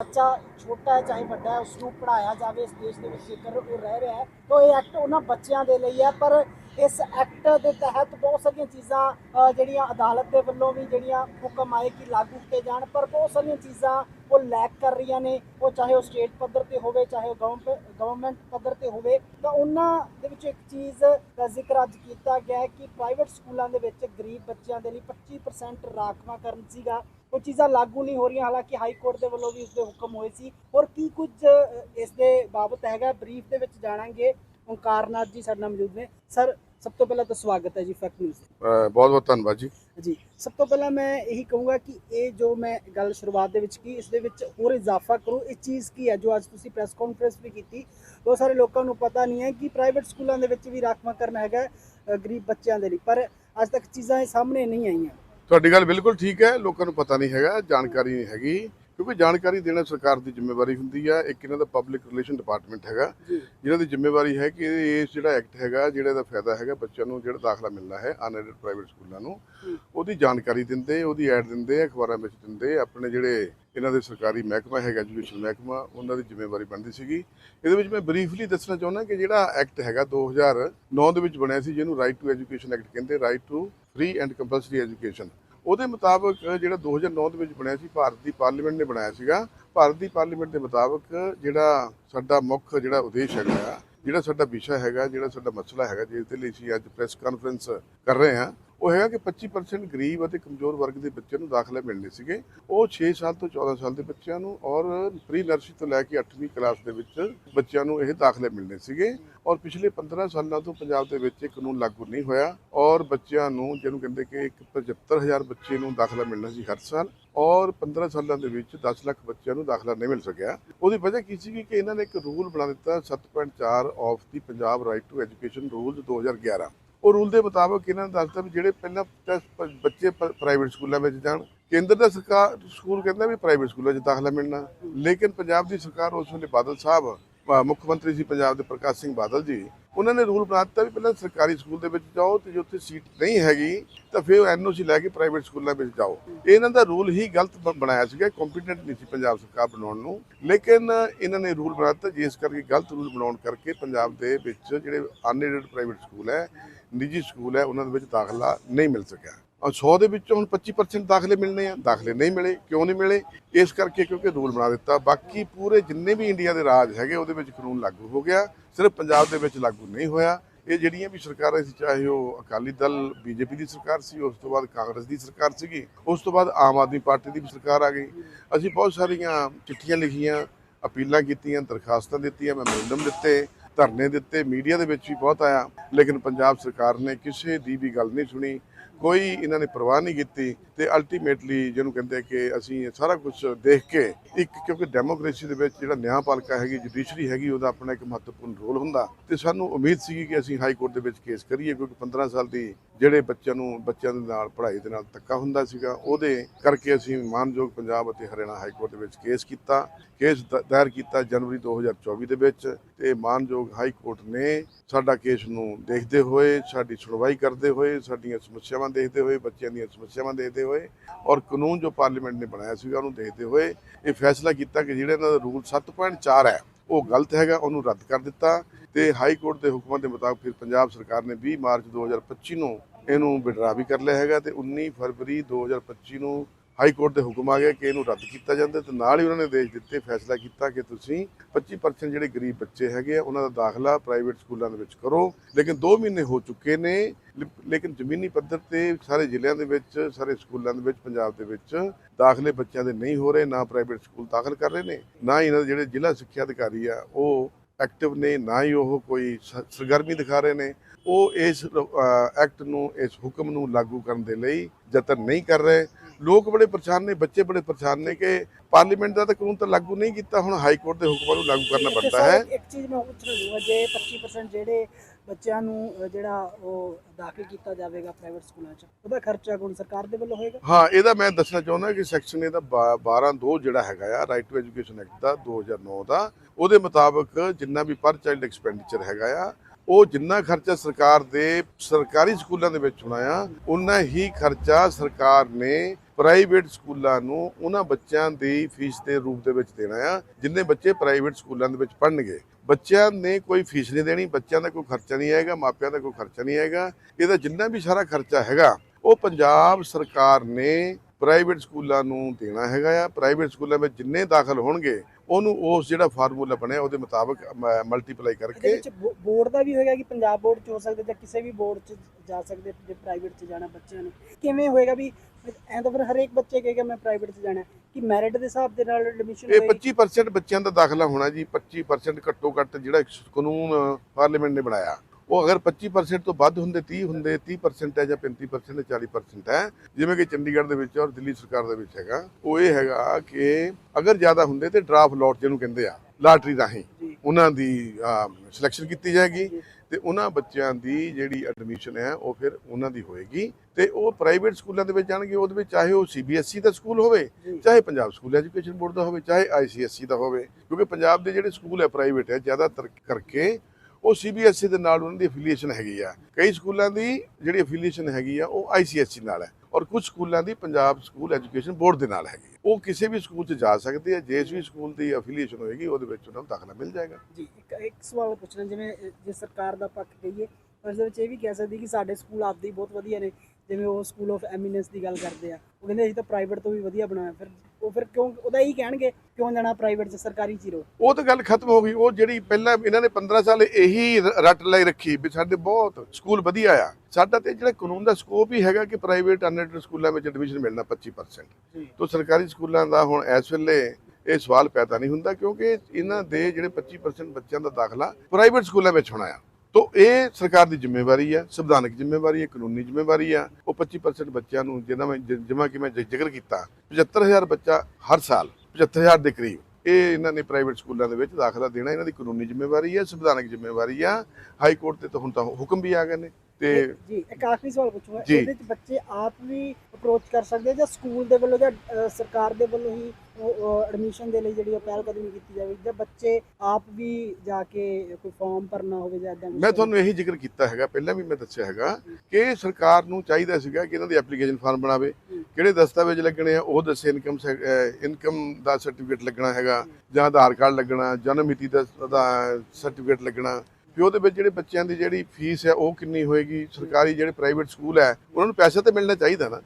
ਬੱਚਾ ਛੋਟਾ ਹੈ, ਚਾਹੇ ਵੱਡਾ ਹੈ ਉਸ ਨੂੰ ਪੜਾਇਆ ਜਾਵੇ, ਇਸ ਦੇਸ਼ ਦੇ ਵਿੱਚ ਜੇਕਰ ਉਹ ਰਹਿ ਰਿਹਾ ਹੈ, ਤਾਂ ਇਹ ਐਕਟ ਉਹਨਾਂ ਬੱਚਿਆਂ ਦੇ ਲਈ ਹੈ। ਪਰ ਇਸ ਐਕਟ ਦੇ ਤਹਿਤ ਬਹੁਤ ਸਾਰੀਆਂ ਚੀਜ਼ਾਂ ਜਿਹੜੀਆਂ ਅਦਾਲਤ ਦੇ ਵੱਲੋਂ ਵੀ ਜਿਹੜੀਆਂ ਹੁਕਮ ਆਏ ਕਿ ਲਾਗੂ ਕੀਤੇ ਜਾਣ, ਪਰ ਬਹੁਤ ਸਾਰੀਆਂ ਚੀਜ਼ਾਂ ਉਹ ਲੈਕ ਕਰ ਰਹੀਆਂ ਨੇ। ਉਹ ਚਾਹੇ ਉਹ ਸਟੇਟ ਪੱਧਰ ਤੇ ਹੋਵੇ, ਚਾਹੇ ਉਹ ਗਵਰਨਮੈਂਟ ਪੱਧਰ ਤੇ ਹੋਵੇ, ਤਾਂ ਉਹਨਾਂ ਦੇ ਵਿੱਚ ਇੱਕ ਚੀਜ਼ ਦਾ ਜ਼ਿਕਰ ਅੱਜ ਕੀਤਾ ਗਿਆ ਹੈ ਕਿ ਪ੍ਰਾਈਵੇਟ ਸਕੂਲਾਂ ਦੇ ਵਿੱਚ ਗਰੀਬ ਬੱਚਿਆਂ ਦੇ ਲਈ 25% ਰਾਖਵਾਂਕਰਨ ਸੀਗਾ। ਉਹ ਚੀਜ਼ਾਂ ਲਾਗੂ ਨਹੀਂ ਹੋ ਰਹੀਆਂ ਹਾਲਾਂਕਿ ਹਾਈ ਕੋਰਟ ਦੇ ਵੱਲੋਂ ਵੀ ਇਸ ਦੇ ਹੁਕਮ ਹੋਏ ਸੀ। ਔਰ ਕੀ ਕੁਝ ਇਸ ਦੇ ਬਾਬਤ ਹੈਗਾ? ਬਰੀਫ ਦੇ ਵਿੱਚ ਜਾਣਾਂਗੇ। ਓਂਕਾਰਨਾਥ ਜੀ ਸਾਡੇ ਨਾਲ ਮੌਜੂਦ ਨੇ। ਸਰ ਸਭ ਤੋਂ ਪਹਿਲਾਂ ਤਾਂ ਸਵਾਗਤ ਹੈ ਜੀ ਫੈਕਟ ਨਿਊਜ਼ ਬਹੁਤ ਬਹੁਤ ਧੰਨਵਾਦ ਜੀ। ਜੀ ਸਭ ਤੋਂ ਪਹਿਲਾਂ ਮੈਂ ਇਹੀ ਕਹੂੰਗਾ ਕਿ ਇਹ ਜੋ ਮੈਂ ਗੱਲ ਸ਼ੁਰੂਆਤ ਦੇ ਵਿੱਚ ਕੀ ਇਸ ਦੇ ਵਿੱਚ ਹੋਰ ਇਜ਼ਾਫਾ ਕਰੂੰ। ਇਹ ਚੀਜ਼ ਕੀ ਹੈ ਜੋ ਅੱਜ ਤੁਸੀਂ ਪ੍ਰੈਸ ਕਾਨਫਰੰਸ ਵੀ ਕੀਤੀ? ਬਹੁਤ ਸਾਰੇ ਲੋਕਾਂ ਨੂੰ ਪਤਾ ਨਹੀਂ ਹੈ ਕਿ ਪ੍ਰਾਈਵੇਟ ਸਕੂਲਾਂ ਦੇ ਵਿੱਚ ਵੀ ਰਾਖਵਾਂਕਰਨ ਹੈਗਾ ਗਰੀਬ ਬੱਚਿਆਂ ਦੇ ਲਈ। ਪਰ ਅੱਜ ਤੱਕ ਚੀਜ਼ਾਂ ਇਹ ਸਾਹਮਣੇ ਨਹੀਂ ਆਈਆਂ। ਤੁਹਾਡੀ ਗੱਲ ਬਿਲਕੁਲ ਠੀਕ ਹੈ ਲੋਕਾਂ ਨੂੰ ਪਤਾ ਨਹੀਂ ਹੈਗਾ ਜਾਣਕਾਰੀ ਨਹੀਂ ਹੈਗੀ ਕਿਉਂਕਿ ਜਾਣਕਾਰੀ ਦੇਣਾ ਸਰਕਾਰ ਦੀ ਜ਼ਿੰਮੇਵਾਰੀ ਹੁੰਦੀ ਆ ਇੱਕ ਇਹਨਾਂ ਦਾ ਪਬਲਿਕ ਰਿਲੇਸ਼ਨ ਡਿਪਾਰਟਮੈਂਟ ਹੈਗਾ ਜੀ ਜਿਨ੍ਹਾਂ ਦੀ ਜ਼ਿੰਮੇਵਾਰੀ ਹੈ ਕਿ ਇਹ ਜਿਹੜਾ ਐਕਟ ਹੈਗਾ ਜਿਹੜਾ ਦਾ ਫਾਇਦਾ ਹੈਗਾ ਬੱਚਿਆਂ ਨੂੰ ਜਿਹੜਾ ਦਾਖਲਾ ਮਿਲਣਾ ਹੈ ਅਨਐਡਡ ਪ੍ਰਾਈਵੇਟ ਸਕੂਲਾਂ ਨੂੰ। ਉਹਦੀ ਜਾਣਕਾਰੀ ਦਿੰਦੇ ਉਹਦੀ ਐਡ ਦਿੰਦੇ ਅਖਬਾਰਾਂ ਵਿੱਚ ਦਿੰਦੇ ਆਪਣੇ ਜਿਹੜੇ ਇਹਨਾਂ ਦੇ ਸਰਕਾਰੀ ਮਹਿਕਮਾ ਹੈਗਾ ਐਜੂਕੇਸ਼ਨ ਮਹਿਕਮਾ, ਉਹਨਾਂ ਦੀ ਜ਼ਿੰਮੇਵਾਰੀ ਬਣਦੀ ਸੀਗੀ। ਇਹਦੇ ਵਿੱਚ ਮੈਂ ਬਰੀਫਲੀ ਦੱਸਣਾ ਚਾਹੁੰਦਾ ਕਿ ਜਿਹੜਾ ਐਕਟ ਹੈਗਾ 2009 ਦੇ ਵਿੱਚ ਬਣਿਆ ਸੀ, ਜਿਹਨੂੰ ਰਾਈਟ ਟੂ ਐਜੂਕੇਸ਼ਨ ਐਕਟ ਕਹਿੰਦੇ right to free and compulsory education ਉਹਦੇ ਮੁਤਾਬਕ ਜਿਹੜਾ 2009 ਦੇ ਵਿੱਚ ਬਣਿਆ ਸੀ, ਭਾਰਤ ਦੀ ਪਾਰਲੀਮੈਂਟ ਨੇ ਬਣਾਇਆ ਸੀਗਾ। ਭਾਰਤ ਦੀ ਪਾਰਲੀਮੈਂਟ ਦੇ ਮੁਤਾਬਕ ਜਿਹੜਾ ਸਾਡਾ ਮੁੱਖ ਜਿਹੜਾ ਉਦੇਸ਼ ਹੈਗਾ, ਜਿਹੜਾ ਸਾਡਾ ਵਿਸ਼ਾ ਹੈਗਾ, ਜਿਹੜਾ ਸਾਡਾ ਮਸਲਾ ਹੈਗਾ ਜਿਸ ਦੇ ਲਈ ਅਸੀਂ ਅੱਜ ਪ੍ਰੈਸ ਕਾਨਫਰੰਸ ਕਰ ਰਹੇ ਹਾਂ ਉਹ ਹੈਗਾ ਕਿ 25% ਗਰੀਬ ਅਤੇ ਕਮਜ਼ੋਰ ਵਰਗ ਦੇ ਬੱਚਿਆਂ ਨੂੰ ਦਾਖਲੇ ਮਿਲਣੇ ਸੀਗੇ। ਉਹ 6 ਸਾਲ ਤੋਂ 14 ਸਾਲ ਦੇ ਬੱਚਿਆਂ ਨੂੰ ਔਰ ਪ੍ਰੀ ਨਰਸਰੀ ਤੋਂ ਲੈ ਕੇ 8ਵੀਂ ਕਲਾਸ ਦੇ ਵਿੱਚ ਬੱਚਿਆਂ ਨੂੰ ਇਹ ਦਾਖਲੇ ਮਿਲਣੇ ਸੀਗੇ। ਔਰ ਪਿਛਲੇ 15 ਸਾਲਾਂ ਤੋਂ ਪੰਜਾਬ ਦੇ ਵਿੱਚ ਇਹ ਕਾਨੂੰਨ ਲਾਗੂ ਨਹੀਂ ਹੋਇਆ ਔਰ ਬੱਚਿਆਂ ਨੂੰ ਜਿਹਨੂੰ ਕਹਿੰਦੇ ਕਿ ਇੱਕ 75000 ਬੱਚੇ ਨੂੰ ਦਾਖਲਾ ਮਿਲਣਾ ਸੀ ਹਰ ਸਾਲ ਔਰ 15 ਸਾਲਾਂ ਦੇ ਵਿੱਚ 10 ਲੱਖ ਬੱਚਿਆਂ ਨੂੰ ਦਾਖਲਾ ਨਹੀਂ ਮਿਲ ਸਕਿਆ। ਉਹਦੀ ਵਜ੍ਹਾ ਕੀ ਸੀ ਕਿ ਇਹਨਾਂ ਨੇ ਇੱਕ ਰੂਲ ਬਣਾ ਦਿੱਤਾ 7.4 of the Punjab right to education rules 2011 ਉਹ ਰੂਲ ਦੇ ਮੁਤਾਬਕ ਇਹਨਾਂ ਨੇ ਦੱਸਤਾ ਵੀ ਜਿਹੜੇ ਪਹਿਲਾਂ ਬੱਚੇ ਪ੍ਰਾਈਵੇਟ ਸਕੂਲਾਂ ਵਿੱਚ ਜਾਣ, ਕੇਂਦਰ ਦਾ ਸਰਕਾਰ, ਸਕੂਲ ਕਹਿੰਦਾ ਵੀ ਪ੍ਰਾਈਵੇਟ ਸਕੂਲਾਂ 'ਚ ਦਾਖਲਾ ਮਿਲਣਾ। ਲੇਕਿਨ ਪੰਜਾਬ ਦੀ ਸਰਕਾਰ ਉਸ ਵੇਲੇ ਬਾਦਲ ਸਾਹਿਬ ਮੁੱਖ ਮੰਤਰੀ ਸੀ ਪੰਜਾਬ ਦੇ ਪ੍ਰਕਾਸ਼ ਸਿੰਘ ਬਾਦਲ ਜੀ, ਉਹਨਾਂ ਨੇ ਰੂਲ ਬਣਾ ਦਿੱਤਾ ਵੀ ਪਹਿਲਾਂ ਸਰਕਾਰੀ ਸਕੂਲ ਦੇ ਵਿੱਚ ਜਾਓ ਤੇ ਜੇ ਉੱਥੇ ਸੀਟ ਨਹੀਂ ਹੈਗੀ ਤਾਂ ਫਿਰ ਐਨਓਸੀ ਲੈ ਕੇ ਪ੍ਰਾਈਵੇਟ ਸਕੂਲਾਂ ਵਿੱਚ ਜਾਓ। ਇਹਨਾਂ ਦਾ ਰੂਲ ਹੀ ਗਲਤ ਬਣਾਇਆ ਸੀਗਾ ਕੰਪੀਟੈਂਟ ਨਹੀਂ ਸੀ ਪੰਜਾਬ ਸਰਕਾਰ ਬਣਾਉਣ ਨੂੰ। ਲੇਕਿਨ ਇਹਨਾਂ ਨੇ ਰੂਲ ਬਣਾ ਦਿੱਤਾ, ਜਿਸ ਕਰਕੇ ਗਲਤ ਰੂਲ ਬਣਾਉਣ ਕਰਕੇ ਪੰਜਾਬ ਦੇ ਵਿੱਚ ਜਿਹੜੇ ਅਨਐਡਡ ਪ੍ਰਾਈਵੇਟ ਸਕੂਲ ਹੈ ਨਿੱਜੀ ਸਕੂਲ ਹੈ, ਉਹਨਾਂ ਦੇ ਵਿੱਚ ਦਾਖਲਾ ਨਹੀਂ ਮਿਲ ਸਕਿਆ। ਔਰ 100 ਦੇ ਵਿੱਚੋਂ ਹੁਣ 25% ਦਾਖਲੇ ਮਿਲਨੇ ਆ। ਦਾਖਲੇ ਨਹੀਂ ਮਿਲੇ, ਕਿਉਂ ਨਹੀਂ ਮਿਲੇ? ਇਸ ਕਰਕੇ ਕਿਉਂਕਿ ਰੂਲ ਬਣਾ ਦਿੱਤਾ। ਬਾਕੀ ਪੂਰੇ ਜਿੰਨੇ ਵੀ ਇੰਡੀਆ ਦੇ ਰਾਜ ਹੈਗੇ, ਉਹਦੇ ਵਿੱਚ ਕਾਨੂੰਨ ਲਾਗੂ ਹੋ ਗਿਆ। ਸਿਰਫ ਪੰਜਾਬ ਦੇ ਵਿੱਚ ਲਾਗੂ ਨਹੀਂ ਹੋਇਆ। ਇਹ ਜਿਹੜੀਆਂ ਵੀ ਸਰਕਾਰਾਂ ਸੀ, ਚਾਹੇ ਉਹ ਅਕਾਲੀ ਦਲ, ਬੀਜੇਪੀ ਦੀ ਸਰਕਾਰ ਸੀ, ਉਸ ਤੋਂ ਬਾਅਦ ਕਾਂਗਰਸ ਦੀ ਸਰਕਾਰ ਸੀਗੀ, ਉਸ ਤੋਂ ਬਾਅਦ ਆਮ ਆਦਮੀ ਪਾਰਟੀ ਦੀ ਵੀ ਸਰਕਾਰ ਆ ਗਈ। ਅਸੀਂ ਬਹੁਤ ਸਾਰੀਆਂ ਚਿੱਠੀਆਂ ਲਿਖੀਆਂ, ਅਪੀਲਾਂ ਕੀਤੀਆਂ, ਦਰਖਾਸਤਾਂ ਦਿੱਤੀਆਂ, ਮੈਮੋਰੰਡਮ ਦਿੱਤੇ। ਧਰਨੇ ਦਿੱਤੇ, ਮੀਡੀਆ ਦੇ ਵਿੱਚ ਵੀ ਬਹੁਤ ਆਇਆ, ਲੇਕਿਨ ਪੰਜਾਬ ਸਰਕਾਰ ਨੇ ਕਿਸੇ ਦੀ ਵੀ ਗੱਲ ਨਹੀਂ ਸੁਣੀ। ਕੋਈ ਇਹਨਾਂ ਨੇ ਪਰਵਾਹ ਨਹੀਂ ਕੀਤੀ ਤੇ ਅਲਟੀਮੇਟਲੀ ਜਿਹਨੂੰ ਕਹਿੰਦੇ ਕਿ ਅਸੀਂ ਸਾਰਾ ਕੁਝ ਦੇਖ ਕੇ ਇੱਕ, ਕਿਉਂਕਿ ਡੈਮੋਕ੍ਰੇਸੀ ਦੇ ਵਿੱਚ ਜਿਹੜਾ ਨਿਆਂਪਾਲਿਕਾ ਹੈਗੀ ਜੁਡੀਸ਼ਰੀ ਹੈਗੀ, ਉਹਦਾ ਆਪਣਾ ਇੱਕ ਮਹੱਤਵਪੂਰਨ ਰੋਲ ਹੁੰਦਾ। ਤੇ ਸਾਨੂੰ ਉਮੀਦ ਸੀਗੀ ਕਿ ਅਸੀਂ ਹਾਈ ਕੋਰਟ ਦੇ ਵਿੱਚ ਕੇਸ ਕਰੀਏ, ਕਿਉਂਕਿ 15 ਸਾਲ ਦੀ ਜਿਹੜੇ ਬੱਚਿਆਂ ਨੂੰ, ਬੱਚਿਆਂ ਦੇ ਨਾਲ ਪੜ੍ਹਾਈ ਦੇ ਨਾਲ ਧੱਕਾ ਹੁੰਦਾ ਸੀਗਾ, ਉਹਦੇ ਕਰਕੇ ਅਸੀਂ ਮਾਨਯੋਗ ਪੰਜਾਬ ਅਤੇ ਹਰਿਆਣਾ ਹਾਈ ਕੋਰਟ ਦੇ ਵਿੱਚ ਕੇਸ ਕੀਤਾ। ਕੇਸ ਦਾਇਰ ਕੀਤਾ ਜਨਵਰੀ 2024 ਦੇ ਵਿੱਚ ਤੇ ਮਾਨਯੋਗ ਹਾਈ ਕੋਰਟ ਨੇ ਸਾਡਾ ਕੇਸ ਨੂੰ ਦੇਖਦੇ ਹੋਏ, ਸਾਡੀ ਸੁਣਵਾਈ ਕਰਦੇ ਹੋਏ, ਸਾਡੀਆਂ ਸਮੱਸਿਆਵਾਂ ਦੇਖਦੇ ਹੋਏ, ਬੱਚਿਆਂ ਦੀਆਂ ਸਮੱਸਿਆਵਾਂ ਦੇਖਦੇ ਹੋਏ ਔਰ ਕਾਨੂੰਨ ਜੋ ਪਾਰਲੀਮੈਂਟ ਨੇ ਬਣਾਇਆ ਸੀਗਾ, ਉਹਨੂੰ ਦੇਖਦੇ ਹੋਏ ਇਹ ਫੈਸਲਾ ਕੀਤਾ ਕਿ ਜਿਹੜਾ ਇਹਨਾਂ ਦਾ ਰੂਲ 7.4 ਹੈ, ਉਹ ਗਲਤ ਹੈਗਾ, ਉਹਨੂੰ ਰੱਦ ਕਰ ਦਿੱਤਾ ਤੇ ਹਾਈ ਕੋਰਟ ਦੇ ਹੁਕਮਾਂ ਦੇ ਮੁਤਾਬਕ ਫਿਰ ਪੰਜਾਬ ਸਰਕਾਰ ਨੇ 20 ਮਾਰਚ 2025 ਨੂੰ ਇਹਨੂੰ ਵਿਡਰਾ ਵੀ ਕਰ ਲਿਆ ਹੈਗਾ ਤੇ 19 ਫਰਵਰੀ 2025 ਨੂੰ ਹਾਈ ਕੋਰਟ ਦੇ ਹੁਕਮ ਆ ਗਿਆ ਕਿ ਇਹਨੂੰ ਰੱਦ ਕੀਤਾ ਜਾਂਦਾ ਤੇ ਨਾਲ ਹੀ ਉਹਨਾਂ ਨੇ ਦੇਸ਼ ਦਿੱਤੇ, ਫੈਸਲਾ ਕੀਤਾ ਕਿ ਤੁਸੀਂ 25% ਜਿਹੜੇ ਗਰੀਬ ਬੱਚੇ ਹੈਗੇ ਆ, ਉਹਨਾਂ ਦਾ ਦਾਖਲਾ ਪ੍ਰਾਈਵੇਟ ਸਕੂਲਾਂ ਦੇ ਵਿੱਚ ਕਰੋ। ਲੇਕਿਨ 2 ਮਹੀਨੇ ਹੋ ਚੁੱਕੇ ਨੇ ਲੇਕਿਨ ਜ਼ਮੀਨੀ ਪੱਧਰ ਤੇ ਸਾਰੇ ਜ਼ਿਲ੍ਹਿਆਂ ਦੇ ਵਿੱਚ, ਸਾਰੇ ਸਕੂਲਾਂ ਦੇ ਵਿੱਚ, ਪੰਜਾਬ ਦੇ ਵਿੱਚ ਦਾਖਲੇ ਬੱਚਿਆਂ ਦੇ ਨਹੀਂ ਹੋ ਰਹੇ, ਨਾ ਪ੍ਰਾਈਵੇਟ ਸਕੂਲ ਦਾਖਲ ਕਰ ਰਹੇ ਨੇ, ਨਾ ਹੀ ਇਹਨਾਂ ਦੇ ਜਿਹੜੇ ਜ਼ਿਲ੍ਹਾ ਸਿੱਖਿਆ ਅਧਿਕਾਰੀ ਆ, ਉਹ ਐਕਟਿਵ ਨੇ, ਨਾ ਹੀ ਉਹ ਕੋਈ ਸਰਗਰਮੀ ਦਿਖਾ ਰਹੇ ਨੇ। ਉਹ ਇਸ ਐਕਟ ਨੂੰ ਇਸ ਹੁਕਮ ਨੂੰ ਲਾਗੂ ਕਰਨ ਦੇ ਲਈ ਯਤਨ ਨਹੀਂ ਕਰ ਰਹੇ। ਲੋਕ ਬੜੇ ਪਰੇਸ਼ਾਨ ਨੇ ਬੱਚੇ ਬੜੇ ਪਰੇਸ਼ਾਨ ਨੇ ਕਿ ਪਾਰਲੀਮੈਂਟ ਦਾ ਤਾਂ ਕਾਨੂੰਨ ਤਾਂ ਲਾਗੂ ਨਹੀਂ ਕੀਤਾ ਹੁਣ ਹਾਈ ਕੋਰਟ ਦੇ ਹੁਕਮਾਂ ਨੂੰ ਲਾਗੂ ਕਰਨਾ ਪੈਂਦਾ ਹੈ। ਇੱਕ ਚੀਜ਼ ਮੈਂ ਪੁੱਛਣਾ ਚਾਹੂੰਗਾ ਜੇ 25% ਜਿਹੜੇ ਬੱਚਿਆਂ ਨੂੰ ਜਿਹੜਾ ਉਹ ਦਾਖਲ ਕੀਤਾ ਜਾਵੇਗਾ ਪ੍ਰਾਈਵੇਟ ਸਕੂਲਾਂ 'ਚ ਉਹਦਾ ਖਰਚਾ ਕੌਣ ਸਰਕਾਰ ਦੇ ਵੱਲੋਂ ਹੋਏਗਾ? ਹਾਂ ਇਹਦਾ ਮੈਂ ਦੱਸਣਾ ਚਾਹੁੰਦਾ ਕਿ ਸੈਕਸ਼ਨ ਇਹਦਾ 12 2 ਜਿਹੜਾ ਹੈਗਾ ਆ ਰਾਈਟ ਟੂ ਐਜੂਕੇਸ਼ਨ ਐਕਟ ਦਾ 2009 ਦਾ ਉਹਦੇ ਮੁਤਾਬਕ ਜਿੰਨਾ ਵੀ ਪਰ ਚਾਈਲਡ ਐਕਸਪੈਂਡੀਚਰ ਹੈਗਾ ਆ ਉਹ ਜਿੰਨਾ ਖਰਚਾ ਸਰਕਾਰ ਦੇ ਸਰਕਾਰੀ ਸਕੂਲਾਂ ਦੇ ਵਿੱਚ ਹੋਣਾ ਆ ਉਨਾ ਹੀ ਖਰਚਾ ਸਰਕਾਰ ਨੇ ਪ੍ਰਾਈਵੇਟ ਸਕੂਲਾਂ ਨੂੰ ਉਹਨਾਂ ਬੱਚਿਆਂ ਦੀ ਫੀਸ ਦੇ ਰੂਪ ਦੇ ਵਿੱਚ ਦੇਣਾ ਆ, ਜਿੰਨੇ ਬੱਚੇ ਪ੍ਰਾਈਵੇਟ ਸਕੂਲਾਂ ਦੇ ਵਿੱਚ ਪੜ੍ਹਨਗੇ। ਬੱਚਿਆਂ ਨੇ ਕੋਈ ਫੀਸ ਨਹੀਂ ਦੇਣੀ, ਬੱਚਿਆਂ ਦਾ ਕੋਈ ਖਰਚਾ ਨਹੀਂ ਆਏਗਾ, ਮਾਪਿਆਂ ਦਾ ਕੋਈ ਖਰਚਾ ਨਹੀਂ ਆਏਗਾ। ਇਹਦਾ ਜਿੰਨਾ ਵੀ ਸਾਰਾ ਖਰਚਾ ਹੈਗਾ, ਉਹ ਪੰਜਾਬ ਸਰਕਾਰ ਨੇ ਪ੍ਰਾਈਵੇਟ ਸਕੂਲਾਂ ਨੂੰ ਦੇਣਾ ਹੈਗਾ ਆ। ਪ੍ਰਾਈਵੇਟ ਸਕੂਲਾਂ ਵਿੱਚ ਜਿੰਨੇ ਦਾਖਲ ਹੋਣਗੇ ਉਹਨੂੰ ਉਸ ਜਿਹੜਾ ਫਾਰਮੂਲਾ ਬਣਿਆ ਉਹਦੇ ਮੁਤਾਬਕ ਮਲਟੀਪਲਾਈ ਕਰਕੇ ਵਿੱਚ ਬੋਰਡ ਦਾ ਵੀ ਹੋਏਗਾ ਕਿ ਪੰਜਾਬ ਬੋਰਡ ਚ ਹੋ ਸਕਦੇ ਜਾਂ ਕਿਸੇ ਵੀ ਬੋਰਡ ਚ ਜਾ ਸਕਦੇ ਜੇ ਪ੍ਰਾਈਵੇਟ ਚ ਜਾਣਾ ਬੱਚਿਆਂ ਨੇ। ਕਿਵੇਂ ਹੋਏਗਾ ਵੀ ਐਂ ਤਾਂ ਫਿਰ ਹਰੇਕ ਬੱਚੇ ਕਹੇਗਾ ਮੈਂ ਪ੍ਰਾਈਵੇਟ ਚ ਜਾਣਾ। ਕਿ ਮੈਰਿਟ ਦੇ ਹਿਸਾਬ ਦੇ ਨਾਲ ਐਡਮਿਸ਼ਨ ਇਹ ਹੋਏਗੀ? 25% ਬੱਚਿਆਂ ਦਾ ਦਾਖਲਾ ਹੋਣਾ ਜੀ 25% ਘੱਟੋ ਘੱਟ ਜਿਹੜਾ ਇੱਕ ਕਾਨੂੰਨ ਪਾਰਲੀਮੈਂਟ ਨੇ ਬਣਾਇਆ। ਉਹ ਅਗਰ 25% ਤੋਂ ਵੱਧ ਹੁੰਦੇ 30 ਹੁੰਦੇ 30% ਹੈ ਜਾਂ 35% ਹੈ 40% ਹੈ ਜਿਵੇਂ ਕਿ ਚੰਡੀਗੜ੍ਹ ਦੇ ਵਿੱਚ ਔਰ ਦਿੱਲੀ ਸਰਕਾਰ ਦੇ ਵਿੱਚ ਹੈਗਾ ਉਹ ਇਹ ਹੈਗਾ ਕਿ ਅਗਰ ਜ਼ਿਆਦਾ ਹੁੰਦੇ ਤੇ ਡਰਾਫਟ ਲੋਟ ਜਿਹਨੂੰ ਕਹਿੰਦੇ ਆ ਲਾਟਰੀ ਰਾਹੀਂ ਉਹਨਾਂ ਦੀ ਸਿਲੈਕਸ਼ਨ ਕੀਤੀ ਜਾਏਗੀ। ਤੇ ਉਹਨਾਂ ਬੱਚਿਆਂ ਦੀ ਜਿਹੜੀ ਐਡਮਿਸ਼ਨ ਹੈ ਉਹ ਫਿਰ ਉਹਨਾਂ ਦੀ ਹੋਏਗੀ ਤੇ ਉਹ ਪ੍ਰਾਈਵੇਟ ਸਕੂਲਾਂ ਦੇ ਵਿੱਚ ਜਾਣਗੇ ਉਹਦੇ ਵਿੱਚ ਚਾਹੇ ਉਹ ਸੀਬੀਐਸਈ ਦਾ ਸਕੂਲ ਹੋਵੇ ਚਾਹੇ ਪੰਜਾਬ ਸਕੂਲ ਐਜੂਕੇਸ਼ਨ ਬੋਰਡ ਦਾ ਹੋਵੇ ਚਾਹੇ ਆਈਸੀਐਸਈ ਦਾ ਹੋਵੇ ਕਿਉਂਕਿ ਪੰਜਾਬ ਦੇ ਜਿਹੜੇ ਸਕੂਲ ਹੈ ਪ੍ਰਾਈਵੇਟ ਹੈ ਜ਼ਿਆਦਾਤਰ ਕਰਕੇ ਉਹ ਸੀਬੀਐਸਈ ਦੇ ਨਾਲ ਉਹਨਾਂ ਦੀ ਅਫੀਲੀਏਸ਼ਨ ਹੈਗੀ ਆ। ਕਈ ਸਕੂਲਾਂ ਦੀ ਜਿਹੜੀ ਅਫੀਲੀਏਸ਼ਨ ਹੈਗੀ ਆ, ਉਹ ਆਈਸੀਐਸਈ ਨਾਲ ਹੈ। ਔਰ ਕੁਝ ਸਕੂਲਾਂ ਦੀ ਪੰਜਾਬ ਸਕੂਲ ਐਜੂਕੇਸ਼ਨ ਬੋਰਡ ਦੇ ਨਾਲ ਹੈਗੀ ਉਹ ਕਿਸੇ ਵੀ ਸਕੂਲ 'ਚ ਜਾ ਸਕਦੇ ਆ ਜਿਸ ਵੀ ਸਕੂਲ ਦੀ ਅਫੀਲੀਏਸ਼ਨ ਹੋਏਗੀ, ਉਹਦੇ ਵਿੱਚ ਉਹਨਾਂ ਨੂੰ ਦਾਖਲਾ ਮਿਲ ਜਾਏਗਾ। ਜੀ, ਇੱਕ ਸਵਾਲ ਪੁੱਛਣਾ, ਜਿਵੇਂ ਜੇ ਸਰਕਾਰ ਦਾ ਪੱਖ ਕਹੀਏ ਉਸ ਦੇ ਵਿੱਚ ਇਹ ਵੀ ਕਹਿ ਸਕਦੀ ਕਿ ਸਾਡੇ ਸਕੂਲ ਆਪਦੇ ਹੀ ਬਹੁਤ ਵਧੀਆ ਨੇ। ਜਿਵੇਂ ਉਹ ਸਕੂਲ ਆਫ ਐਮੀਨੈਂਸ ਦੀ ਗੱਲ ਕਰਦੇ ਆ। ਉਹ ਕਹਿੰਦੇ ਅਸੀਂ ਤਾਂ ਪ੍ਰਾਈਵੇਟ ਤੋਂ ਵੀ ਵਧੀਆ ਬਣਾਇਆ। ਫਿਰ ਉਹ ਫਿਰ ਕਿਉਂ ਉਹਦਾ ਇਹੀ ਕਹਿਣਗੇ ਕਿਉਂ ਜਾਣਾ ਪ੍ਰਾਈਵੇਟ 'ਚ ਸਰਕਾਰੀ 'ਚ ਹੀ ਰਹੋ। ਉਹ ਤਾਂ ਗੱਲ ਖਤਮ ਹੋ ਗਈ। ਉਹ ਜਿਹੜੀ ਪਹਿਲਾਂ ਇਹਨਾਂ ਨੇ 15 ਸਾਲ ਇਹੀ ਰੱਟ ਲਈ ਰੱਖੀ ਵੀ ਸਾਡੇ ਬਹੁਤ ਸਕੂਲ ਵਧੀਆ ਆ। ਸਾਡਾ ਤੇ ਜਿਹੜਾ ਕਾਨੂੰਨ ਦਾ ਸਕੋਪ ਹੀ ਹੈਗਾ ਕਿ ਪ੍ਰਾਈਵੇਟ ਅਨਐਡਡ ਸਕੂਲਾਂ ਵਿੱਚ ਐਡਮਿਸ਼ਨ ਮਿਲਣਾ 25% ਜੀ। ਤੋਂ ਸਰਕਾਰੀ ਸਕੂਲਾਂ ਦਾ ਹੁਣ ਇਸ ਵੇਲੇ ਇਹ ਸਵਾਲ ਪੈਦਾ ਨਹੀਂ ਹੁੰਦਾ ਕਿਉਂਕਿ ਇਹਨਾਂ ਦੇ ਜਿਹੜੇ 25% ਬੱਚਿਆਂ ਦਾ ਦਾਖਲਾ ਪ੍ਰਾਈਵੇਟ ਸਕੂਲਾਂ ਵਿੱਚ ਹੋਣਾ ਆ। ਤੋਂ ਇਹ ਸਰਕਾਰ ਦੀ ਜ਼ਿੰਮੇਵਾਰੀ ਆ, ਸੰਵਿਧਾਨਕ ਜ਼ਿੰਮੇਵਾਰੀ ਹੈ ਕਾਨੂੰਨੀ ਜ਼ਿੰਮੇਵਾਰੀ ਆ। ਉਹ 25% ਬੱਚਿਆਂ ਨੂੰ ਜਿਹਨਾਂ ਮੈਂ ਜਿਵੇਂ ਕਿ ਮੈਂ ਜ਼ਿਕਰ ਕੀਤਾ 75000 ਬੱਚਾ ਹਰ ਸਾਲ 75000 ਦੇ ਕਰੀਬ। ਇਹ ਇਹਨਾਂ ਨੇ ਪ੍ਰਾਈਵੇਟ ਸਕੂਲਾਂ ਦੇ ਵਿੱਚ ਦਾਖਲਾ ਦੇਣਾ, ਇਹਨਾਂ ਦੀ ਕਾਨੂੰਨੀ ਜ਼ਿੰਮੇਵਾਰੀ ਹੈ ਸੰਵਿਧਾਨਕ ਜ਼ਿੰਮੇਵਾਰੀ ਆ। ਹਾਈ ਕੋਰਟ ਤੇ ਤਾਂ ਹੁਣ ਤਾਂ ਹੁਕਮ ਵੀ ਆ ਗਏ ਨੇ। ਤੇ ਜੀ ਇੱਕ ਆਖਰੀ ਸਵਾਲ ਪੁੱਛੂਗਾ ਜੀ। ਇਹਦੇ 'ਚ ਬੱਚੇ ਆਪ ਵੀ ਅਪਰੋਚ ਕਰ ਸਕਦੇ ਆ ਜਾਂ ਸਕੂਲ ਦੇ ਵੱਲੋਂ ਜਾਂ ਅਹ, ਸਰਕਾਰ ਦੇ ਵੱਲੋਂ ਹੀ ਐਡਮਿਸ਼ਨ ਦੇ ਲਈ ਜਿਹੜੀ ਉਹ ਪਹਿਲ ਕਦਮੀ ਕੀਤੀ ਜਾਵੇ ਜਾਂ ਬੱਚੇ ਆਪ ਵੀ ਜਾ ਕੇ ਕੋਈ ਫਾਰਮ ਭਰਨਾ ਹੋਵੇ ਜਾਂ ਇਦਾਂ ਮੈਂ ਤੁਹਾਨੂੰ ਇਹੀ ਜ਼ਿਕਰ ਕੀਤਾ ਹੈਗਾ ਪਹਿਲਾਂ ਵੀ ਮੈਂ ਦੱਸਿਆ ਹੈਗਾ ਕਿ ਸਰਕਾਰ ਨੂੰ ਚਾਹੀਦਾ ਸੀਗਾ ਕਿ ਇਹਨਾਂ ਦੀ ਐਪਲੀਕੇਸ਼ਨ ਫਾਰਮ ਬਣਾਵੇ ਹੂੰ। ਕਿਹੜੇ ਦਸਤਾਵੇਜ਼ ਲੱਗਣੇ ਆ ਉਹ ਦੱਸੇ ਇਨਕਮ ਇਨਕਮ ਦਾ ਸਰਟੀਫਿਕੇਟ ਲੱਗਣਾ ਹੈਗਾ ਜਾਂ ਆਧਾਰ ਕਾਰਡ ਲੱਗਣਾ ਜਨਮ ਮਿਤੀ ਦਾ ਸਰਟੀਫਿਕੇਟ ਲੱਗਣਾ ਵੀ ਉਹਦੇ ਵਿੱਚ ਜਿਹੜੇ ਬੱਚਿਆਂ ਦੀ ਜਿਹੜੀ ਫੀਸ ਹੈ ਉਹ ਕਿੰਨੀ ਹੋਏਗੀ? ਸਰਕਾਰੀ ਜਿਹੜੇ ਪ੍ਰਾਈਵੇਟ ਸਕੂਲ ਹੈ ਉਹਨਾਂ ਨੂੰ ਪੈਸਾ ਤਾਂ ਮਿਲਣਾ ਚਾਹੀਦਾ ਨਾ।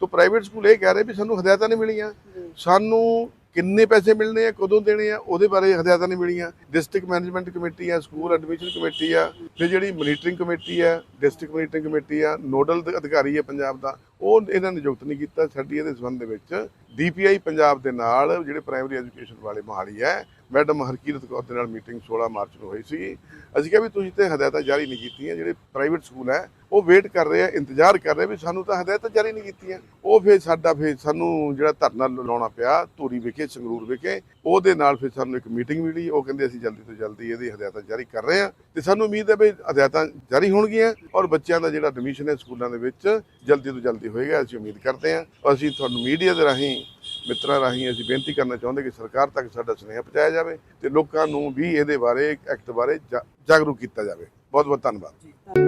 ਤੋਂ ਪ੍ਰਾਈਵੇਟ ਸਕੂਲ ਇਹ ਕਹਿ ਰਹੇ ਵੀ ਸਾਨੂੰ ਹਦਾਇਤਾਂ ਨਹੀਂ ਮਿਲੀਆਂ। ਸਾਨੂੰ ਕਿੰਨੇ ਪੈਸੇ ਮਿਲਣੇ ਆ ਕਦੋਂ ਦੇਣੇ ਆ ਉਹਦੇ ਬਾਰੇ ਹਦਾਇਤਾਂ ਨਹੀਂ ਮਿਲੀਆਂ। ਡਿਸਟ੍ਰਿਕਟ ਮੈਨੇਜਮੈਂਟ ਕਮੇਟੀ ਆ ਸਕੂਲ ਐਡਮਿਸ਼ਨ ਕਮੇਟੀ ਆ ਫਿਰ ਜਿਹੜੀ ਮੋਨੀਟਰਿੰਗ ਕਮੇਟੀ ਆ ਡਿਸਟ੍ਰਿਕਟ ਮੋਨੀਟਰਿੰਗ ਕਮੇਟੀ ਆ ਨੋਡਲ ਅਧਿਕਾਰੀ ਆ ਪੰਜਾਬ ਦਾ ਉਹ ਇਹਨਾਂ ਨੇ ਨਿਯੁਕਤ ਨਹੀਂ ਕੀਤਾ ਸਾਡੀ ਇਹਦੇ ਸੰਬੰਧ ਦੇ ਵਿੱਚ। ਡੀਪੀਆਈ ਪੰਜਾਬ ਦੇ ਨਾਲ ਜਿਹੜੇ ਪ੍ਰਾਇਮਰੀ ਐਜੂਕੇਸ਼ਨ ਵਾਲੇ ਮੋਹਾਲੀ ਹੈ, ਮੈਡਮ ਹਰਕੀਰਤ ਕੌਰ ਦੇ ਨਾਲ ਮੀਟਿੰਗ 16 ਮਾਰਚ ਨੂੰ ਹੋਈ ਸੀ। ਅਸੀਂ ਕਿਹਾ ਵੀ ਤੁਸੀਂ ਤੇ ਹਦਾਇਤਾਂ ਜਾਰੀ ਨਹੀਂ ਕੀਤੀਆਂ, ਜਿਹੜੇ ਪ੍ਰਾਈਵੇਟ ਸਕੂਲ ਹੈ, ਉਹ ਵੇਟ ਕਰ ਰਹੇ ਆ, ਇੰਤਜ਼ਾਰ ਕਰ ਰਹੇ ਵੀ ਸਾਨੂੰ ਤਾਂ ਹਦਾਇਤਾਂ ਜਾਰੀ ਨਹੀਂ ਕੀਤੀਆਂ। ਉਹ ਫਿਰ ਸਾਡਾ ਫਿਰ ਸਾਨੂੰ ਜਿਹੜਾ ਧਰਨਾ ਲਾਉਣਾ ਪਿਆ, ਧੂਰੀ ਵਿਖੇ, ਸੰਗਰੂਰ ਵਿਖੇ, ਉਹਦੇ ਨਾਲ ਫਿਰ ਸਾਨੂੰ ਇੱਕ ਮੀਟਿੰਗ ਮਿਲੀ। ਉਹ ਕਹਿੰਦੇ ਅਸੀਂ ਜਲਦੀ ਤੋਂ ਜਲਦੀ ਇਹਦੀ ਹਦਾਇਤਾਂ ਜਾਰੀ ਕਰ ਰਹੇ ਹਾਂ। ਤੇ ਸਾਨੂੰ ਉਮੀਦ ਹੈ ਵੀ ਹਦਾਇਤਾਂ ਜਾਰੀ ਹੋਣਗੀਆਂ ਔਰ ਬੱਚਿਆਂ ਦਾ ਜਿਹੜਾ ਐਡਮਿਸ਼ਨ ਹੈ ਸਕੂਲਾਂ ਦੇ ਵਿੱਚ ਜਲਦੀ ਤੋਂ ਜਲਦੀ ਹੋਏਗਾ, ਅਸੀਂ ਉਮੀਦ ਕਰਦੇ ਹਾਂ। ਔਰ ਅਸੀਂ ਤੁਹਾਨੂੰ ਮੀਡੀਆ ਦੇ ਰਾਹੀਂ, ਮਿੱਤਰਾਂ ਰਾਹੀਂ ਅਸੀਂ ਬੇਨਤੀ ਕਰਨਾ ਚਾਹੁੰਦੇ ਕਿ ਸਰਕਾਰ ਤੱਕ ਸਾਡਾ ਸੁਨੇਹਾ ਪਹੁੰਚਾਇਆ ਜਾਵੇ ਤੇ ਲੋਕਾਂ ਨੂੰ ਵੀ ਇਹਦੇ ਬਾਰੇ, ਐਕਟ ਬਾਰੇ ਜਾਗਰੂਕ ਕੀਤਾ ਜਾਵੇ। ਬਹੁਤ ਬਹੁਤ ਧੰਨਵਾਦ।